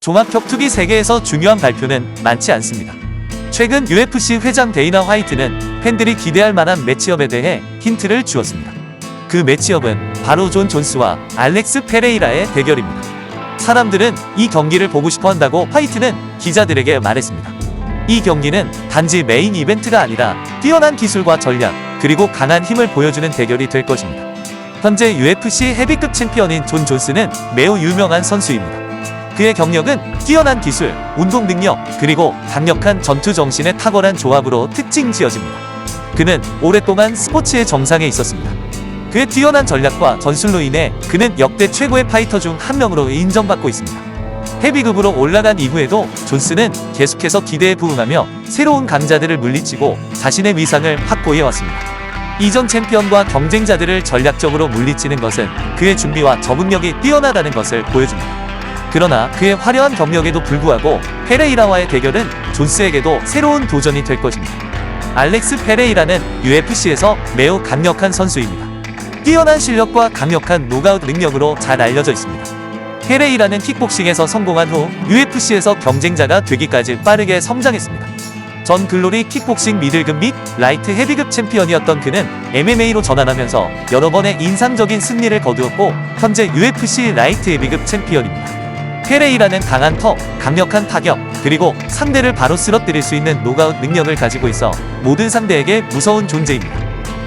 종합 격투기 세계에서 중요한 발표는 많지 않습니다. 최근 UFC 회장 데이나 화이트는 팬들이 기대할 만한 매치업에 대해 힌트를 주었습니다. 그 매치업은 바로 존 존스와 알렉스 페레이라의 대결입니다. 사람들은 이 경기를 보고 싶어 한다고 화이트는 기자들에게 말했습니다. 이 경기는 단지 메인 이벤트가 아니라 뛰어난 기술과 전략, 그리고 강한 힘을 보여주는 대결이 될 것입니다. 현재 UFC 헤비급 챔피언인 존 존스는 매우 유명한 선수입니다. 그의 경력은 뛰어난 기술, 운동 능력, 그리고 강력한 전투 정신의 탁월한 조합으로 특징 지어집니다. 그는 오랫동안 스포츠의 정상에 있었습니다. 그의 뛰어난 전략과 전술로 인해 그는 역대 최고의 파이터 중 한 명으로 인정받고 있습니다. 헤비급으로 올라간 이후에도 존스는 계속해서 기대에 부응하며 새로운 강자들을 물리치고 자신의 위상을 확보해 왔습니다. 이전 챔피언과 경쟁자들을 전략적으로 물리치는 것은 그의 준비와 적응력이 뛰어나다는 것을 보여줍니다. 그러나 그의 화려한 경력에도 불구하고 페레이라와의 대결은 존스에게도 새로운 도전이 될 것입니다. 알렉스 페레이라는 UFC에서 매우 강력한 선수입니다. 뛰어난 실력과 강력한 노가웃 능력으로 잘 알려져 있습니다. 페레이라는 킥복싱에서 성공한 후 UFC에서 경쟁자가 되기까지 빠르게 성장했습니다. 전 글로리 킥복싱 미들급 및 라이트 헤비급 챔피언이었던 그는 MMA로 전환하면서 여러 번의 인상적인 승리를 거두었고 현재 UFC 라이트 헤비급 챔피언입니다. 페레이라는 강한 턱, 강력한 타격, 그리고 상대를 바로 쓰러뜨릴 수 있는 노가웃 능력을 가지고 있어 모든 상대에게 무서운 존재입니다.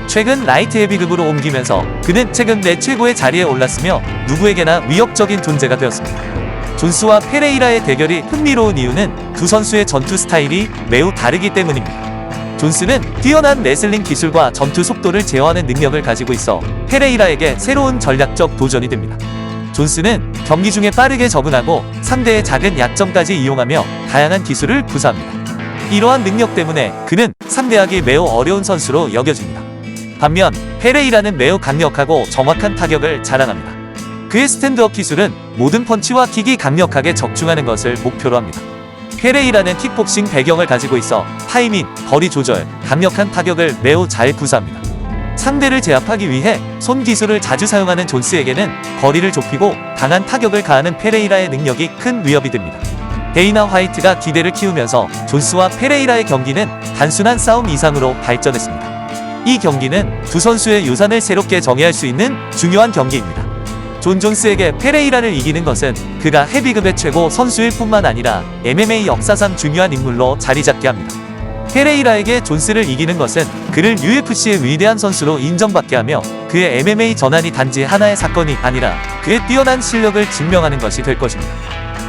최근 라이트 헤비급으로 옮기면서 그는 최근 내 최고의 자리에 올랐으며 누구에게나 위협적인 존재가 되었습니다. 존스와 페레이라의 대결이 흥미로운 이유는 두 선수의 전투 스타일이 매우 다르기 때문입니다. 존스는 뛰어난 레슬링 기술과 전투 속도를 제어하는 능력을 가지고 있어 페레이라에게 새로운 전략적 도전이 됩니다. 존스는 경기 중에 빠르게 적응하고 상대의 작은 약점까지 이용하며 다양한 기술을 구사합니다. 이러한 능력 때문에 그는 상대하기 매우 어려운 선수로 여겨집니다. 반면 페레이라는 매우 강력하고 정확한 타격을 자랑합니다. 그의 스탠드업 기술은 모든 펀치와 킥이 강력하게 적중하는 것을 목표로 합니다. 페레이라는 킥복싱 배경을 가지고 있어 타이밍, 거리 조절, 강력한 타격을 매우 잘 구사합니다. 상대를 제압하기 위해 손 기술을 자주 사용하는 존스에게는 거리를 좁히고 강한 타격을 가하는 페레이라의 능력이 큰 위협이 됩니다. 데이나 화이트가 기대를 키우면서 존스와 페레이라의 경기는 단순한 싸움 이상으로 발전했습니다. 이 경기는 두 선수의 유산을 새롭게 정의할 수 있는 중요한 경기입니다. 존 존스에게 페레이라를 이기는 것은 그가 헤비급의 최고 선수일 뿐만 아니라 MMA 역사상 중요한 인물로 자리 잡게 합니다. 페레이라에게 존스를 이기는 것은 그를 UFC의 위대한 선수로 인정받게 하며 그의 MMA 전환이 단지 하나의 사건이 아니라 그의 뛰어난 실력을 증명하는 것이 될 것입니다.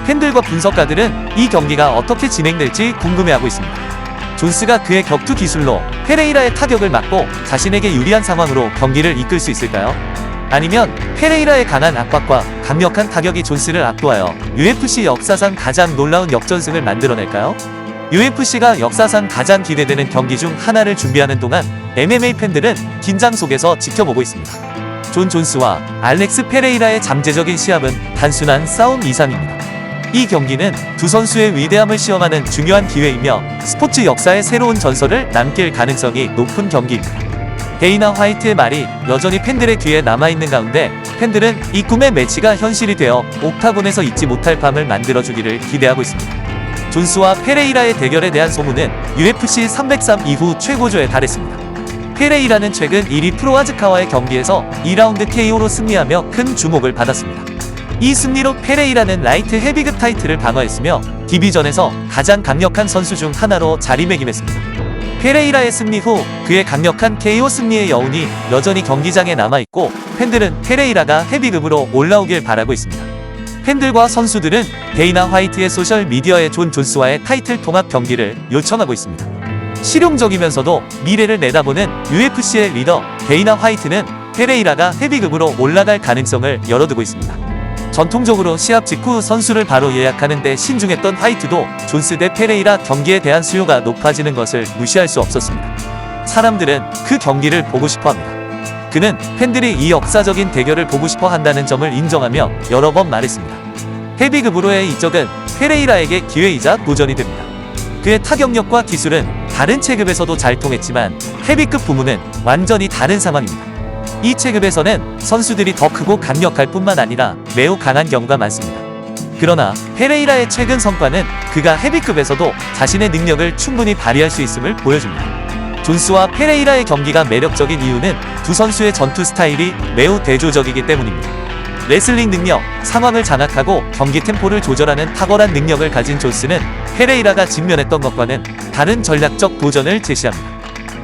팬들과 분석가들은 이 경기가 어떻게 진행될지 궁금해하고 있습니다. 존스가 그의 격투 기술로 페레이라의 타격을 막고 자신에게 유리한 상황으로 경기를 이끌 수 있을까요? 아니면 페레이라의 강한 압박과 강력한 타격이 존스를 압도하여 UFC 역사상 가장 놀라운 역전승을 만들어낼까요? UFC가 역사상 가장 기대되는 경기 중 하나를 준비하는 동안 MMA 팬들은 긴장 속에서 지켜보고 있습니다. 존 존스와 알렉스 페레이라의 잠재적인 시합은 단순한 싸움 이상입니다. 이 경기는 두 선수의 위대함을 시험하는 중요한 기회이며 스포츠 역사의 새로운 전설을 남길 가능성이 높은 경기입니다. 데이나 화이트의 말이 여전히 팬들의 귀에 남아있는 가운데 팬들은 이 꿈의 매치가 현실이 되어 옥타곤에서 잊지 못할 밤을 만들어주기를 기대하고 있습니다. 존스와 페레이라의 대결에 대한 소문은 UFC 303 이후 최고조에 달했습니다. 페레이라는 최근 1위 프로아즈카와의 경기에서 2라운드 KO로 승리하며 큰 주목을 받았습니다. 이 승리로 페레이라는 라이트 헤비급 타이틀을 방어했으며 디비전에서 가장 강력한 선수 중 하나로 자리매김했습니다. 페레이라의 승리 후 그의 강력한 KO 승리의 여운이 여전히 경기장에 남아있고 팬들은 페레이라가 헤비급으로 올라오길 바라고 있습니다. 팬들과 선수들은 데이나 화이트의 소셜 미디어에 존 존스와의 타이틀 통합 경기를 요청하고 있습니다. 실용적이면서도 미래를 내다보는 UFC의 리더 데이나 화이트는 페레이라가 헤비급으로 올라갈 가능성을 열어두고 있습니다. 전통적으로 시합 직후 선수를 바로 예약하는 데 신중했던 화이트도 존스 대 페레이라 경기에 대한 수요가 높아지는 것을 무시할 수 없었습니다. 사람들은 그 경기를 보고 싶어 합니다. 그는 팬들이 이 역사적인 대결을 보고 싶어 한다는 점을 인정하며 여러 번 말했습니다. 헤비급으로의 이적은 페레이라에게 기회이자 도전이 됩니다. 그의 타격력과 기술은 다른 체급에서도 잘 통했지만 헤비급 부문은 완전히 다른 상황입니다. 이 체급에서는 선수들이 더 크고 강력할 뿐만 아니라 매우 강한 경우가 많습니다. 그러나 페레이라의 최근 성과는 그가 헤비급에서도 자신의 능력을 충분히 발휘할 수 있음을 보여줍니다. 존스와 페레이라의 경기가 매력적인 이유는 두 선수의 전투 스타일이 매우 대조적이기 때문입니다. 레슬링 능력, 상황을 장악하고 경기 템포를 조절하는 탁월한 능력을 가진 존스는 페레이라가 직면했던 것과는 다른 전략적 도전을 제시합니다.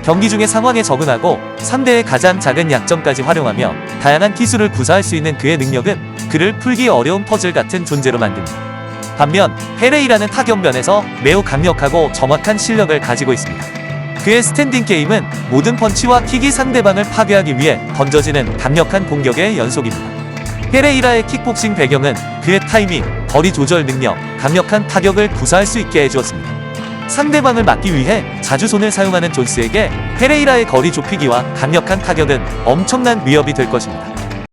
경기 중의 상황에 적응하고 상대의 가장 작은 약점까지 활용하며 다양한 기술을 구사할 수 있는 그의 능력은 그를 풀기 어려운 퍼즐 같은 존재로 만듭니다. 반면 페레이라는 타격면에서 매우 강력하고 정확한 실력을 가지고 있습니다. 그의 스탠딩 게임은 모든 펀치와 킥이 상대방을 파괴하기 위해 던져지는 강력한 공격의 연속입니다. 페레이라의 킥복싱 배경은 그의 타이밍, 거리 조절 능력, 강력한 타격을 구사할 수 있게 해주었습니다. 상대방을 막기 위해 자주 손을 사용하는 존스에게 페레이라의 거리 좁히기와 강력한 타격은 엄청난 위협이 될 것입니다.